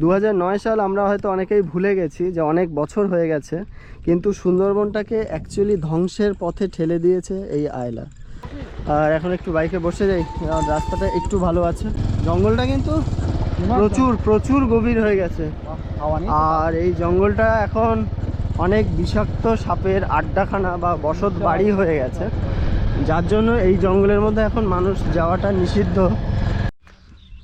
দু হাজার নয় সাল আমরা হয়তো অনেকেই ভুলে গেছি যে অনেক বছর হয়ে গেছে কিন্তু সুন্দরবনটাকে অ্যাকচুয়ালি ধ্বংসের পথে ঠেলে দিয়েছে এই আয়লা। আর এখন একটু বাইকে বসে যাই রাস্তাটা একটু ভালো আছে। জঙ্গলটা কিন্তু প্রচুর প্রচুর গভীর হয়ে গেছে। আর এই জঙ্গলটা এখন অনেক বিষাক্ত সাপের আড্ডাখানা বা বসত বাড়ি হয়ে গেছে। যার জন্য এই জঙ্গলের মধ্যে এখন মানুষ যাওয়াটা নিষিদ্ধ।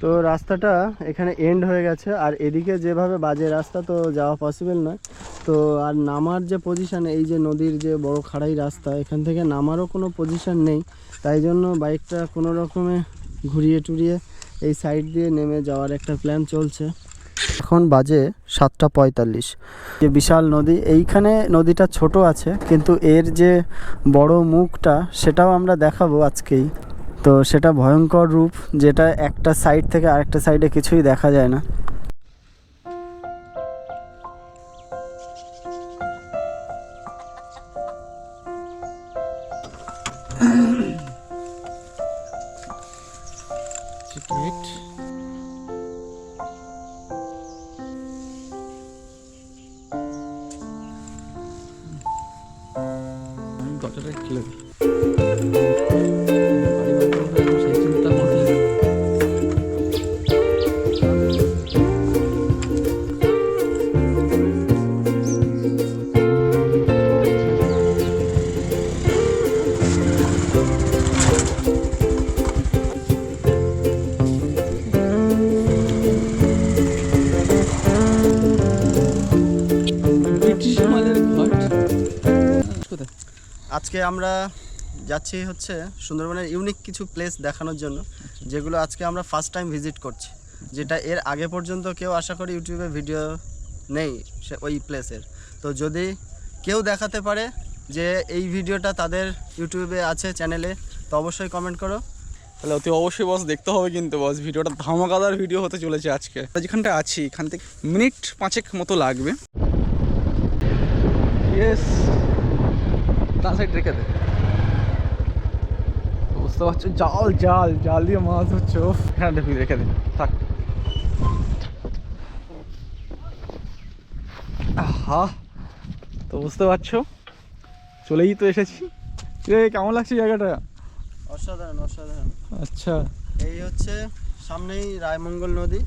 তো রাস্তাটা এখানে এন্ড হয়ে গেছে। আর এদিকে যেভাবে বাজে রাস্তা তো যাওয়া পসিবল নয়। তো আর নামার যে পজিশান এই যে নদীর যে বড় খাড়াই রাস্তা, এখান থেকে নামারও কোনো পজিশান নেই। তাই জন্য বাইকটা কোনো রকমে ঘুরিয়ে টুরিয়ে এই সাইড দিয়ে নেমে যাওয়ার একটা প্ল্যান চলছে। এখন বাজে সাতটা পঁয়তাল্লিশ। যে বিশাল নদী, এইখানে নদীটা ছোট আছে, কিন্তু এর যে বড় মুখটা, সেটাও আমরা দেখাবো আজকেই। তো সেটা ভয়ঙ্কর রূপ, যেটা একটা সাইড থেকে আরেকটা সাইডে কিছুই দেখা যায় না। দরজাটা আজকে আমরা যাচ্ছি হচ্ছে সুন্দরবনের ইউনিক কিছু প্লেস দেখানোর জন্য, যেগুলো আজকে আমরা ফার্স্ট টাইম ভিজিট করছি। যেটা এর আগে পর্যন্ত কেউ আশা করি ইউটিউবে ভিডিও নেই সে ওই প্লেসের তো যদি কেউ দেখাতে পারে যে এই ভিডিওটা তাদের ইউটিউবে আছে চ্যানেলে তো অবশ্যই কমেন্ট করো। তাহলে অতি অবশ্যই বস দেখতে হবে কিন্তু বস ভিডিওটা ধামাকাদার ভিডিও হতে চলেছে আজকে। যেখানটা আছি, এখান থেকে মিনিট পাঁচেক মতো লাগবে। ইয়েস ডান সাইড রেখে দে। বুঝতে পারছ? জাল জাল জাল দিয়ে মাছ ও এখানে ঢুকিয়ে রেখে দে। থাক। আহা! তো বুঝতে পারছ? চলেই তো এসেছি। রে কেমন লাগছে জায়গাটা? অসাধারণ অসাধারণ। আচ্ছা। এই হচ্ছে সামনেই রায়মঙ্গল নদী।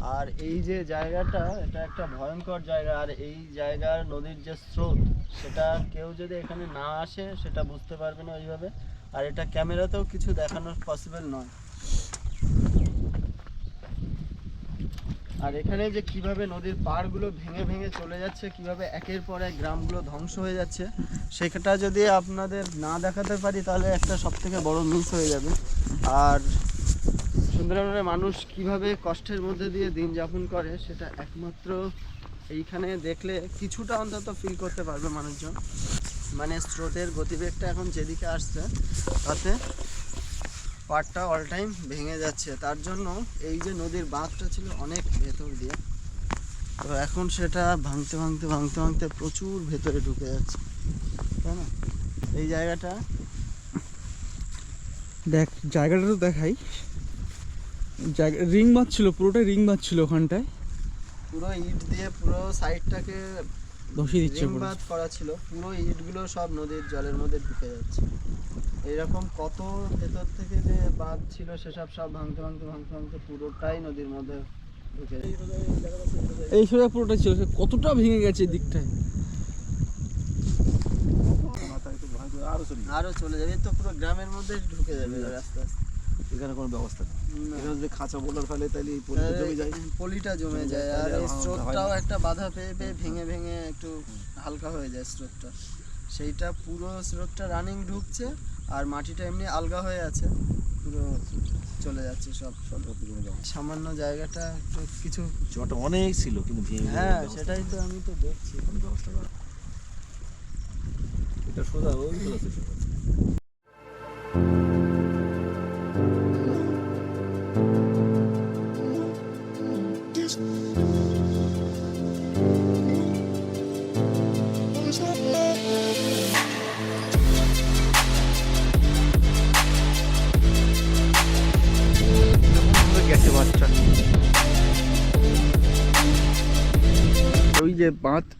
আর এই যে জায়গাটা, এটা একটা ভয়ঙ্কর জায়গা। আর এই জায়গার নদীর যে স্রোত, সেটা কেউ যদি এখানে না আসে, সেটা বুঝতে পারবে না ওইভাবে। আর এটা ক্যামেরাতেও কিছু দেখানো পসিবল নয়। আর এখানে যে কীভাবে নদীর পাড়গুলো ভেঙে ভেঙে চলে যাচ্ছে, কীভাবে একের পর এক গ্রামগুলো ধ্বংস হয়ে যাচ্ছে, সেটা যদি আপনাদের না দেখাতে পারি, তাহলে একটা সব থেকে বড় মিস হয়ে যাবে। আর সুন্দরবনের মানুষ কীভাবে কষ্টের মধ্যে দিয়ে দিন যাপন করে সেটা একমাত্র এইখানে দেখলে কিছুটা অন্তত ফিল করতে পারবে মানুষজন। মানে স্রোতের গতিবেগটা এখন যেদিকে আসছে, তাতে পাড়টা অল টাইম ভেঙে যাচ্ছে। তার জন্য এই যে নদীর বাঁধটা ছিল অনেক ভেতর দিয়ে, তো এখন সেটা ভাঙতে ভাঙতে ভাঙতে ভাঙতে প্রচুর ভেতরে ঢুকে যাচ্ছে। তাই না? এই জায়গাটা দেখ, জায়গাটা তো দেখাই। জায়গা রিং বাঁধ ছিল পুরোটাই রিং বাঁধ ছিল ওখানটায়। পুরো ইট দিয়ে পুরো সাইডটাকে ধসিয়ে দিচ্ছে পুরো। রিংবাদ করা ছিল। পুরো ইটগুলো সব নদীর জলের মধ্যে ঢুকে যাচ্ছে। এরকম কত ভেতর থেকে যে বাঁধ ছিল সেসব সব ভাঙতে ভাঙতে ভাঙতে ভাঙতে পুরোটাই নদীর মধ্যে ঢুকে এই সোজা পুরোটা ছিল কতটা ভেঙে গেছে দিকটায়। আরও চলে যাবে তো পুরো গ্রামের মধ্যে ঢুকে যাবে রাস্তা। এখানে কোনো ব্যবস্থা নেই। এখানে যদি খাঁচা বোলার ফেলে তাহলে পলিটা জমে যায়। পলিটা জমে যায় আর এই স্রোতটাও একটা বাধা পেয়ে পেয়ে ভেঙে ভেঙে একটু হালকা হয়ে যায় স্রোতটা। সেইটা পুরো স্রোতটা রানিং ঢুকছে আর মাটিটা এমনি আলগা হয়ে আছে। পুরো চলে যাচ্ছে সব। সামান্য জায়গাটা একটু কিছু জলটা অনেক ছিল কিন্তু হ্যাঁ সেটাই তো আমি তো দেখছি। ব্যবস্থা করা এটা সোজা ওই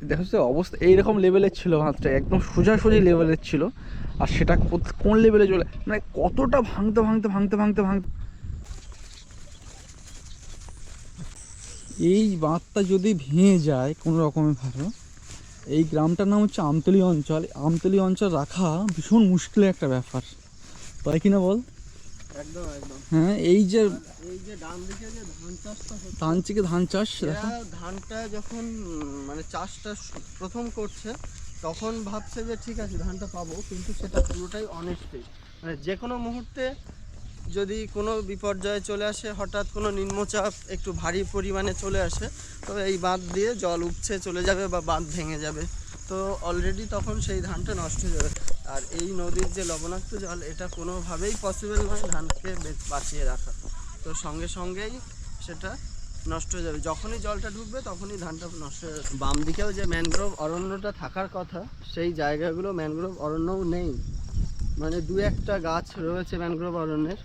দেখা অবস্থা এইরকম লেভেলের ছিল বাঁধটা একদম সোজাসুজি লেভেলের ছিল। আর সেটা কোন লেভেলে চলে মানে কতটা ভাঙতে ভাঙতে ভাঙতে ভাঙতে ভাঙতে। এই বাঁধটা যদি ভেঙে যায় কোনো রকমের ভাবে এই গ্রামটার নাম হচ্ছে আমতলি অঞ্চল। আমতলি অঞ্চল রাখা ভীষণ মুশকিলের একটা ব্যাপার। তাই কিনা বল? একদম একদম। হ্যাঁ এই যে এই যে ডান দিকে যে ধান চাষটা ধান থেকে ধান চাষ ধানটা যখন মানে চাষটা প্রথম করছে তখন ভাবছে যে ঠিক আছে ধানটা পাবো কিন্তু সেটা পুরোটাই অনেস্টি মানে যে কোনো মুহূর্তে যদি কোনো বিপর্যয়ে চলে আসে হঠাৎ কোনো নিম্নচাপ একটু ভারী পরিমাণে চলে আসে তবে এই বাঁধ দিয়ে জল উপচে চলে যাবে বা বাঁধ ভেঙে যাবে। তো অলরেডি তখন সেই ধানটা নষ্ট হয়ে যাবে। আর এই নদীর যে লবণাক্ত জল, এটা কোনোভাবেই পসিবল নয় ধানকে বাঁচিয়ে রাখা। তো সঙ্গে সঙ্গেই সেটা নষ্ট হয়ে যাবে। যখনই জলটা ঢুকবে, তখনই ধানটা নষ্ট হয়ে যাবে। বাম দিকেও যে ম্যানগ্রোভ অরণ্যটা থাকার কথা, সেই জায়গাগুলো ম্যানগ্রোভ অরণ্যও নেই। মানে দু একটা গাছ রয়েছে ম্যানগ্রোভ অরণ্যের।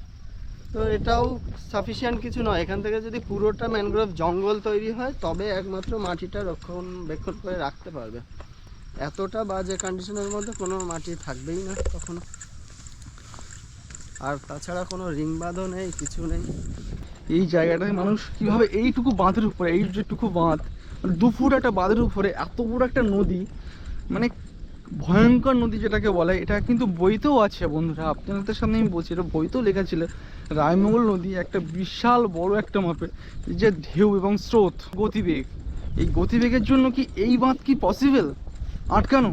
তো এটাও সাফিসিয়েন্ট কিছু নয়। এখান থেকে যদি পুরোটা ম্যানগ্রোভ জঙ্গল তৈরি হয়, তবে একমাত্র মাটিটা রক্ষণবেক্ষণ করে রাখতে পারবে। এতটা বাজে কন্ডিশনের মধ্যে কোনো মাটি থাকবেই না কখনো। আর তাছাড়া কোনো রিং বাঁধও নেই, কিছু নেই। এই জায়গাটায় মানুষ কীভাবে এইটুকু বাঁধের উপরে, এই যেটুকু বাঁধ মানে দু একটা বাঁধের উপরে, এত বড় একটা নদী মানে ভয়ঙ্কর নদী যেটাকে বলে, এটা কিন্তু বইতেও আছে বন্ধুরা। আপনাদের সামনে আমি বলছি, এটা বইতেও লেখা ছিল, রায়মঙ্গল নদী একটা বিশাল বড় একটা মাপে, যে ঢেউ এবং স্রোত, গতিবেগ। এই গতিবেগের জন্য কি এই বাঁধ কি পসিবল আটকানো।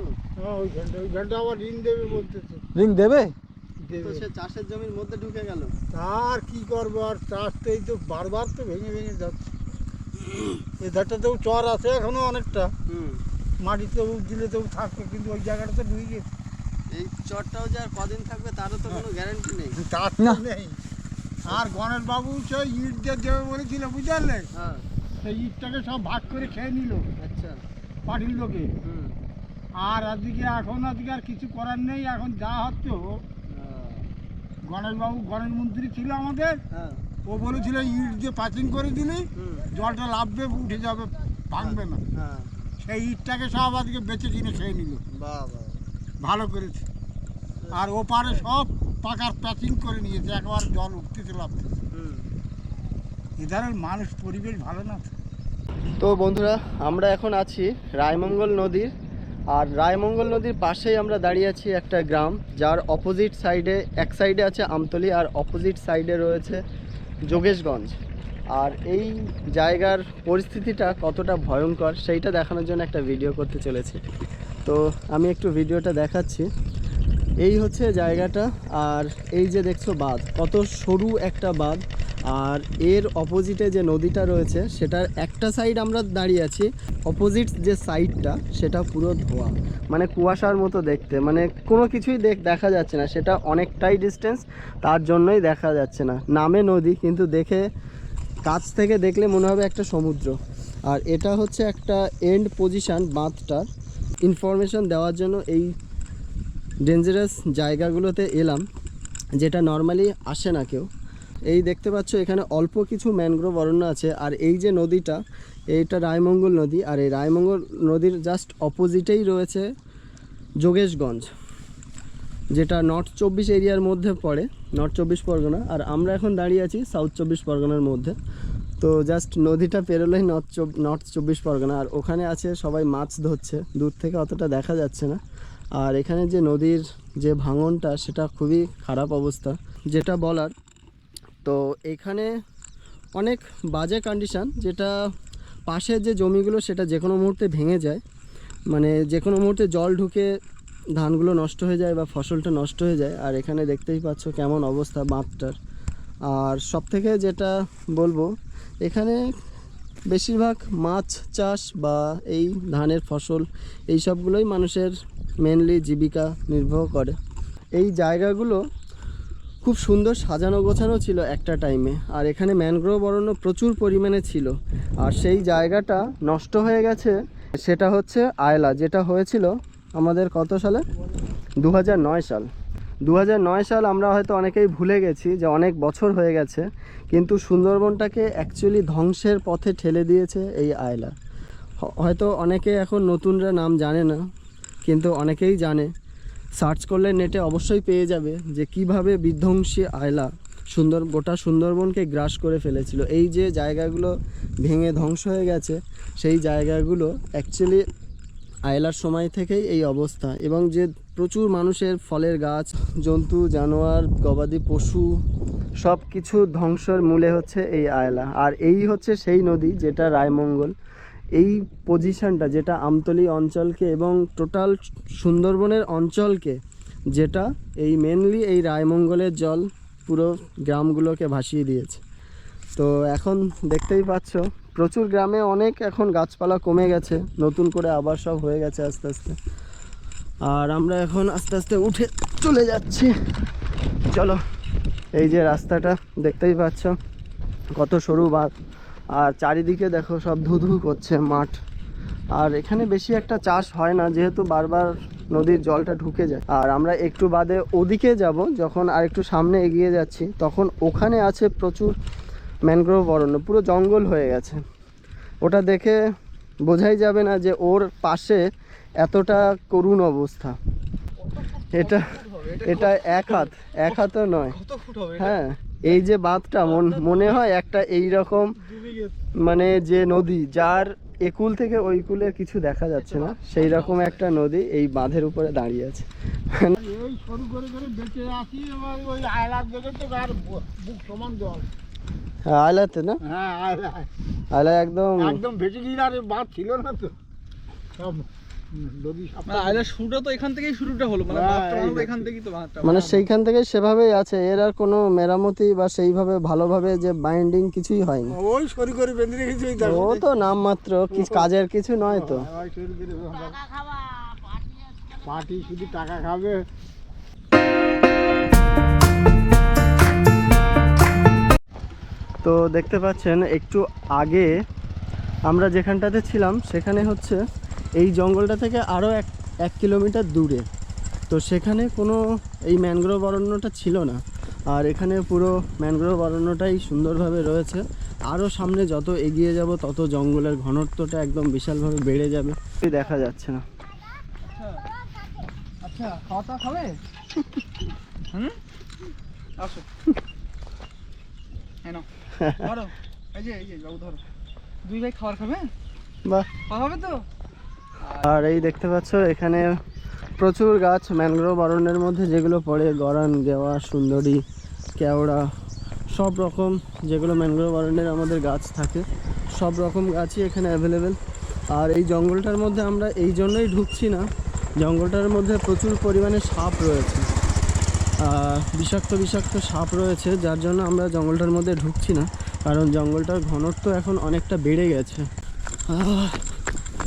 গো। হ্যাঁ দেবে বলতেছে। রিং দেবে? দেবে। সে চাষের জমির মধ্যে ঢুকে গেল। আর কি করব আর চাষ তো বারবার তো ভেঙে ভেঙে যাচ্ছে। এ ধারটাতেও চর আছে এখনও অনেকটা। মাটিতেও দিলে তো থাকবে কিন্তু ওই জায়গাটা তো ঢুকে গেছে। এই চরটাও যে আর কদিন থাকবে তারও তো কোনো গ্যারান্টি নেই। তার তো নেই। আর গণেশ বাবু সেই ইট দিয়ে দেবে বলেছিল বুঝলে? হ্যাঁ। সেই ইটটাকে সব ভাগ করে খেয়ে নিল। আচ্ছা। পাটির লোকে হুম। আর আজকে এখন আজকে আর কিছু করার নেই এখন যা হচ্ছে গণেশ বাবু গণেশ মন্ত্রী ছিল আমাদের। হ্যাঁ। ও বলেছিল ইট দিয়ে পাচিং করে দিলে জলটা লাভবে উঠে যাবে ভাঙবে না। হ্যাঁ। সেই ইটটাকে সব আজকে বেঁচে কিনে খেয়ে নিল। বাহ বাহ। ভালো করেছে। আর ওপারে সব পাকার প্যাচিং করে নিয়েছে, একবার জল উঠতেছে লাভতেছে এধারের মানুষ পরিবেশ ভালো না। তো। বন্ধুরা, আমরা এখন আছি রায়মঙ্গল নদীর, আর রায়মঙ্গল নদীর পাশেই আমরা দাঁড়িয়ে আছি একটা গ্রাম, যার অপোজিট সাইডে এক সাইডে আছে আমতলি আর অপোজিট সাইডে রয়েছে যোগেশগঞ্জ। আর এই জায়গার পরিস্থিতিটা কতটা ভয়ঙ্কর, সেইটা দেখানোর জন্য একটা ভিডিও করতে চলেছি। তো আমি একটু ভিডিওটা দেখাচ্ছি। এই হচ্ছে জায়গাটা, আর এই যে দেখছ বাঁধ, কত সরু একটা বাঁধ, আর এর অপোজিটে যে নদীটা রয়েছে, সেটার একটা সাইড আমরা দাঁড়িয়ে আছি অপোজিট যে সাইডটা সেটা পুরো ধোয়া। মানে কুয়াশার মতো দেখতে মানে কোনো কিছুই দেখ, দেখা যাচ্ছে না, সেটা অনেকটাই ডিস্টেন্স তার জন্যই দেখা যাচ্ছে না। নামে নদী, কিন্তু দেখে, কাছ থেকে দেখলে মনে হবে একটা সমুদ্র। আর এটা হচ্ছে একটা এন্ড পজিশন বাঁধটার। ইনফরমেশন দেওয়ার জন্য এই ডেঞ্জারাস জায়গাগুলোতে এলাম, যেটা নর্মালি আসে না কেউ। এই দেখতে পাচ্ছ, এখানে অল্প কিছু ম্যানগ্রোভ অরণ্য আছে, আর এই যে নদীটা, এইটা রায়মঙ্গল নদী, আর এই রায়মঙ্গল নদীর জাস্ট অপোজিটেই রয়েছে যোগেশগঞ্জ, যেটা নর্থ চব্বিশ এরিয়ার মধ্যে পড়ে নর্থ চব্বিশ পরগনা, আর আমরা এখন দাঁড়িয়ে আছি সাউথ চব্বিশ পরগনার মধ্যে। তো জাস্ট নদীটা পেরোলেই নর্থ নর্থ চব্বিশ পরগনা। আর ওখানে আছে সবাই মাছ ধরছে। দূর থেকে অতটা দেখা যাচ্ছে না। আর এখানে যে নদীর যে ভাঙনটা, সেটা খুবই খারাপ অবস্থা, যেটা বলার। তো এখানে অনেক বাজে কন্ডিশান যেটা পাশের যে জমিগুলো, সেটা যে কোনো মুহূর্তে ভেঙে যায়। মানে যে কোনো মুহূর্তে জল ঢুকে ধানগুলো নষ্ট হয়ে যায় বা ফসলটা নষ্ট হয়ে যায়। আর এখানে দেখতেই পাচ্ছ কেমন অবস্থা বাঁধটার আর সব থেকে যেটা বলব এখানে বেশিরভাগ মাছ চাষ বা এই ধানের ফসল এই সবগুলোই মানুষের মেনলি জীবিকা নির্বাহ করে। এই জায়গাগুলো খুব সুন্দর সাজানো গোছানো ছিল একটা টাইমে আর এখানে ম্যানগ্রোভ অরণ্য প্রচুর পরিমাণে ছিল। আর সেই জায়গাটা নষ্ট হয়ে গেছে, সেটা হচ্ছে আয়লা, যেটা হয়েছিল আমাদের কত সালে? দু হাজার নয় সাল। দু হাজার নয় সাল আমরা হয়তো অনেকেই ভুলে গেছি যে অনেক বছর হয়ে গেছে, কিন্তু সুন্দরবনটাকে অ্যাকচুয়ালি ধ্বংসের পথে ঠেলে দিয়েছে এই আয়লা। হয়তো অনেকে এখন নতুনরা নাম জানে না, কিন্তু অনেকেই জানে। সার্চ করলে নেটে অবশ্যই পেয়ে যাবে যে কীভাবে বিধ্বংসী আয়লা সুন্দর, গোটা সুন্দরবনকে গ্রাস করে ফেলেছিল। এই যে জায়গাগুলো ভেঙে ধ্বংস হয়ে গেছে, সেই জায়গাগুলো অ্যাকচুয়ালি আয়লার সময় থেকেই এই অবস্থা। এবং যে প্রচুর মানুষের ফলের গাছ, জন্তু, জানোয়ার, গবাদি পশু সব কিছু ধ্বংসের মূলে হচ্ছে এই আয়লা। আর এই হচ্ছে সেই নদী যেটা রায়মঙ্গল। এই পজিশনটা যেটা আমতলি অঞ্চলকে এবং টোটাল সুন্দরবনের অঞ্চলকে, যেটা এই মেনলি এই রায়মঙ্গলের জল পুরো গ্রামগুলোকে ভাসিয়ে দিয়েছে। তো এখন দেখতেই পাচ্ছ, প্রচুর গ্রামে অনেক এখন গাছপালা কমে গেছে, নতুন করে আবার সব হয়ে গেছে আস্তে আস্তে। আর আমরা এখন আস্তে আস্তে উঠে চলে যাচ্ছি। চলো, এই যে রাস্তাটা, দেখতেই পাচ্ছ কত সরু বাঁধ। আর চারিদিকে দেখো সব ধুধু করছে মাঠ। আর এখানে বেশি একটা চাষ হয় না, যেহেতু বারবার নদীর জলটা ঢুকে যায়। আর আমরা একটু বাদে ওদিকে যাব, যখন আর একটু সামনে এগিয়ে যাচ্ছি, তখন ওখানে আছে প্রচুর ম্যানগ্রোভ অরণ্য পুরো জঙ্গল হয়ে গেছে। ওটা দেখে বোঝাই যাবে না যে ওর পাশে এতটা করুণ অবস্থা। এটা এটা এক হাত এক হাতও নয়। হ্যাঁ এই যে বাঁধটা মন- মনে হয় একটা এই রকম মানে যে নদী যার একুল থেকে ওই কুলের কিছু দেখা যাচ্ছে না সেই রকম একটা নদী এই বাঁধের উপরে দাঁড়িয়ে আছে। সরু করে করে বেঁচে আসি এবার ওই আয়লার দেখে তো আর বুক সমান জল। আয়লাতে না? হ্যাঁ আয়লা। একদম একদম ভেসে গিয়ে আর বাঁধ ছিল না তো। সব মানে শুরুটা তো এখান থেকেই শুরুটা হলো মানে হ্যাঁ, বাঁধটা এই বানানো দেখো। এখান থেকেই তো বাঁধটা মানে সেইখান থেকে সেভাবেই আছে এর আর কোনো মেরামতি বা সেইভাবে ভালোভাবে যে বাইন্ডিং কিছুই হয়নি। ওই সরু করে বেঁধে রেখেছি ও তো কাজের কিছু নয় তো। পার্টি শুধু টাকা খাবে। তো দেখতে পাচ্ছেন একটু আগে আমরা যেখানটাতে ছিলাম সেখানে হচ্ছে এই জঙ্গলটা থেকে আরও এক এক কিলোমিটার দূরে। তো সেখানে কোনো এই ম্যানগ্রোভ অরণ্যটা ছিল না। আর এখানে পুরো ম্যানগ্রোভ অরণ্যটাই সুন্দরভাবে রয়েছে। আরও সামনে যত এগিয়ে যাব তত জঙ্গলের ঘনত্বটা একদম বিশালভাবে বেড়ে যাবে। দেখা যাচ্ছে না। আচ্ছা খাওয়া খাবে? হুম? আসো। হ্যাঁ ধরো এই যে এই যে বাবু ধরো। দুই ভাই খাবার খাবে? বাহ। হবে তো? আর এই দেখতে পাচ্ছ এখানে প্রচুর গাছ ম্যানগ্রোভ অরণ্যের মধ্যে যেগুলো পড়ে গরান গেওয়া সুন্দরী কেওড়া সব রকম যেগুলো ম্যানগ্রোভ অরণ্যের আমাদের গাছ থাকে সব রকম গাছই এখানে অ্যাভেলেবেল আর এই জঙ্গলটার মধ্যে আমরা এই জন্যই ঢুকছি না জঙ্গলটার মধ্যে প্রচুর পরিমাণে সাপ রয়েছে। বিষাক্ত বিষাক্ত সাপ রয়েছে, যার জন্য আমরা জঙ্গলটার মধ্যে ঢুকছি না, কারণ জঙ্গলটার ঘনত্ব এখন অনেকটা বেড়ে গেছে।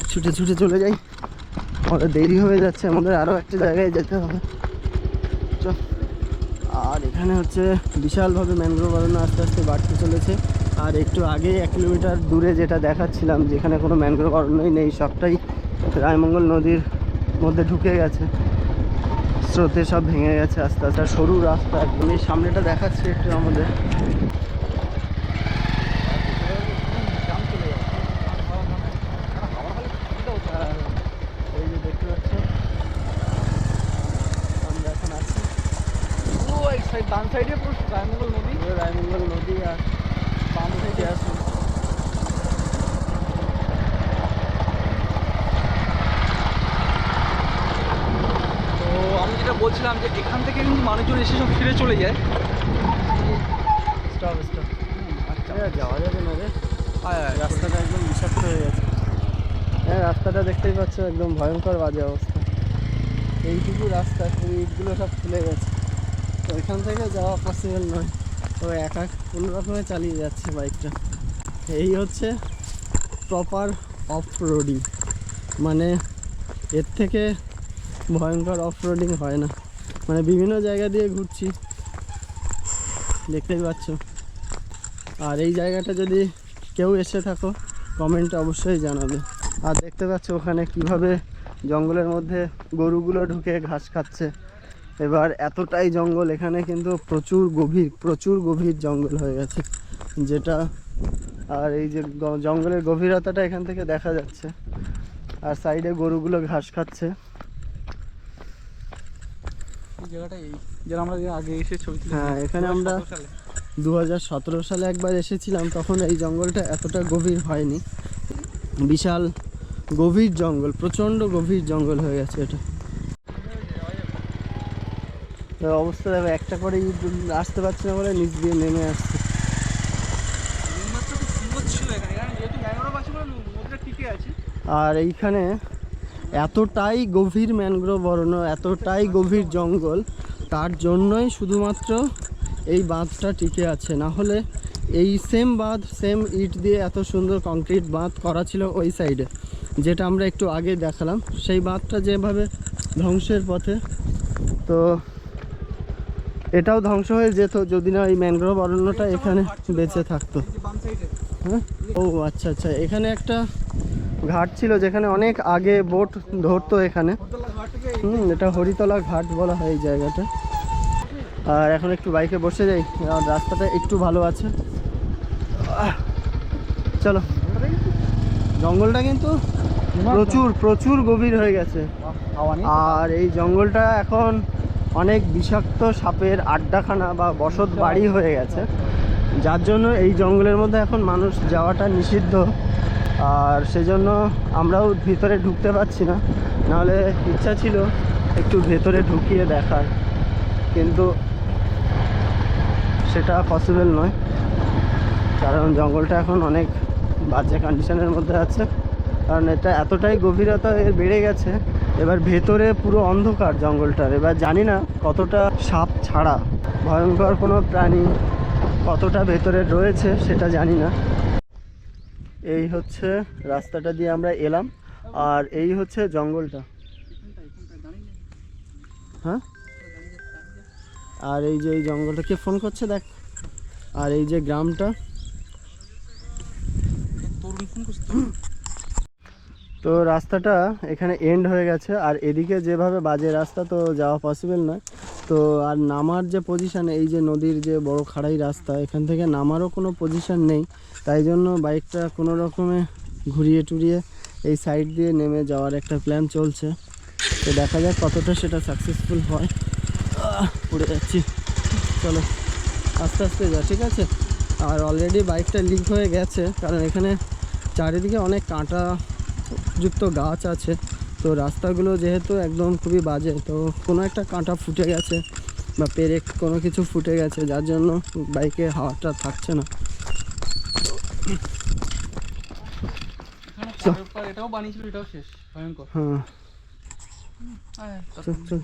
ছুটে ছুটে চলে যাই। আমাদের দেরি হয়ে যাচ্ছে, আমাদের আরও একটা জায়গায় যেতে হবে। আর এখানে হচ্ছে বিশালভাবে ম্যানগ্রোভ অরণ্য আস্তে আস্তে বাড়তে চলেছে। আর একটু আগে এক কিলোমিটার দূরে যেটা দেখাচ্ছিলাম, যেখানে কোনো ম্যানগ্রোভ অরণ্যই নেই, সবটাই রায়মঙ্গল নদীর মধ্যে ঢুকে গেছে। স্রোতে সব ভেঙে গেছে আস্তে আস্তে। সরু রাস্তা একদম। এই সামনেটা দেখাচ্ছে একটু আমাদের। ডান সাইডে পুরো নদী পুরো রায়মঙ্গল নদী আর বাম সাইডে আছে তো আমি যেটা বলছিলাম যে এখান থেকে কিন্তু মানুষজন এসে সব ফিরে চলে যায়। স্টপ স্টপ আচ্ছা। যাওয়া যাবে না রে। রাস্তাটা একদম বিষাক্ত হয়ে গেছে। হ্যাঁ রাস্তাটা দেখতেই পাচ্ছ একদম ভয়ঙ্কর বাজে অবস্থা। এইটুকু রাস্তা ইটগুলো সব খুলে গেছে। তো এখান থেকে যাওয়া পসিবল নয়। তো একা কোনো রকমে চালিয়ে যাচ্ছে বাইকটা এই হচ্ছে প্রপার অফ রোডিং মানে এর থেকে ভয়ঙ্কর অফ রোডিং হয় না। মানে বিভিন্ন জায়গা দিয়ে ঘুরছি। দেখতেই পাচ্ছ। আর এই জায়গাটা যদি কেউ এসে থাকো কমেন্টে অবশ্যই জানাবে। আর দেখতে পাচ্ছ ওখানে কীভাবে জঙ্গলের মধ্যে গরুগুলো ঢুকে ঘাস খাচ্ছে। এবার এতটাই জঙ্গল, এখানে কিন্তু প্রচুর গভীর প্রচুর গভীর জঙ্গল হয়ে গেছে। যেটা আর এই যে জঙ্গলের গভীরতাটা এখান থেকে দেখা যাচ্ছে। আর সাইডে গরুগুলো ঘাস খাচ্ছে। এই জায়গাটা এই যারা আমরা আগে এসে ছবি হ্যাঁ, এখানে আমরা- দু সতেরো সালে। একবার এসেছিলাম তখন এই জঙ্গলটা এতটা গভীর হয়নি। বিশাল গভীর জঙ্গল প্রচণ্ড গভীর জঙ্গল হয়ে গেছে এটা। অবস্থা দেখো একটা করে আসতে পারছে না বলে নিচ দিয়ে নেমে আসছে। আর এইখানে এতটাই গভীর ম্যানগ্রোভ অরণ্য এতটাই গভীর জঙ্গল, তার জন্যই শুধুমাত্র এই বাঁধটা টিকে আছে। না হলে এই সেম বাঁধ সেম ইট দিয়ে এত সুন্দর কংক্রিট বাঁধ করা ছিল ওই সাইডে যেটা আমরা একটু আগে দেখালাম। সেই বাঁধটা যেভাবে ধ্বংসের পথে, তো এটাও ধ্বংস হয়ে যেত যদি না এই ম্যানগ্রোভ অরণ্যটা এখানে বেঁচে থাকতো। হ্যাঁ? ও আচ্ছা আচ্ছা। এখানে একটা ঘাট ছিল যেখানে অনেক আগে বোট ধরতো এখানে। হুম, এটা হরিতলা ঘাট বলা হয় এই জায়গাটা। আর এখন একটু বাইকে বসে যাই, আর রাস্তাটা একটু ভালো আছে। চলো। জঙ্গলটা কিন্তু প্রচুর প্রচুর গভীর হয়ে গেছে। আর এই জঙ্গলটা এখন অনেক বিষাক্ত সাপের আড্ডাখানা বা বসত বাড়ি হয়ে গেছে। যার জন্য এই জঙ্গলের মধ্যে এখন মানুষ যাওয়াটা নিষিদ্ধ। আর সেজন্য আমরাও ভিতরে ঢুকতে পারছি না। নাহলে ইচ্ছা ছিল একটু ভেতরে ঢুকিয়ে দেখার, কিন্তু সেটা পসিবল নয়। কারণ জঙ্গলটা এখন অনেক বাজে কন্ডিশনের মধ্যে আছে। কারণ এটা এতটাই গভীরতা এর বেড়ে গেছে, এবার ভেতরে পুরো অন্ধকার জঙ্গলটার। এবার জানি না কতটা সাপ ছাড়া, ভয়ঙ্কর কোনো প্রাণী কতটা ভেতরে রয়েছে, সেটা জানি না। এই হচ্ছে রাস্তাটা দিয়ে আমরা এলাম, আর এই হচ্ছে জঙ্গলটা। হ্যাঁ? আর এই যে এই জঙ্গলটা, কে ফোন করছে দেখ। আর এই যে গ্রামটা। তো রাস্তাটা এখানে এন্ড হয়ে গেছে, আর এদিকে যেভাবে বাজে রাস্তা তো যাওয়া পসিবল নয়। তো আর নামার যে পজিশান এই যে নদীর যে বড় খাড়াই রাস্তা, এখান থেকে নামারও কোনো পজিশান নেই। তাই জন্য বাইকটা কোনো রকমে ঘুরিয়ে টুরিয়ে এই সাইড দিয়ে নেমে যাওয়ার একটা প্ল্যান চলছে। তো দেখা যাক কতটা সেটা সাকসেসফুল হয়। পড়ে যাচ্ছি। চলো, আস্তে আস্তে যা, ঠিক আছে? আর অলরেডি বাইকটা লিক হয়ে গেছে, কারণ এখানে চারিদিকে অনেক কাঁটা যুক্ত গাছ আছে। তো রাস্তাগুলো যেহেতু একদম খুবই বাজে, তো কোনো একটা কাঁটা ফুটে গেছে বা পেরেক কোনো কিছু ফুটে গেছে, যার জন্য বাইকে হাওয়াটা থাকছে না। এটাও বানিয়েছিল এটাও শেষ ভয়ঙ্কর। হ্যাঁ। চল চল।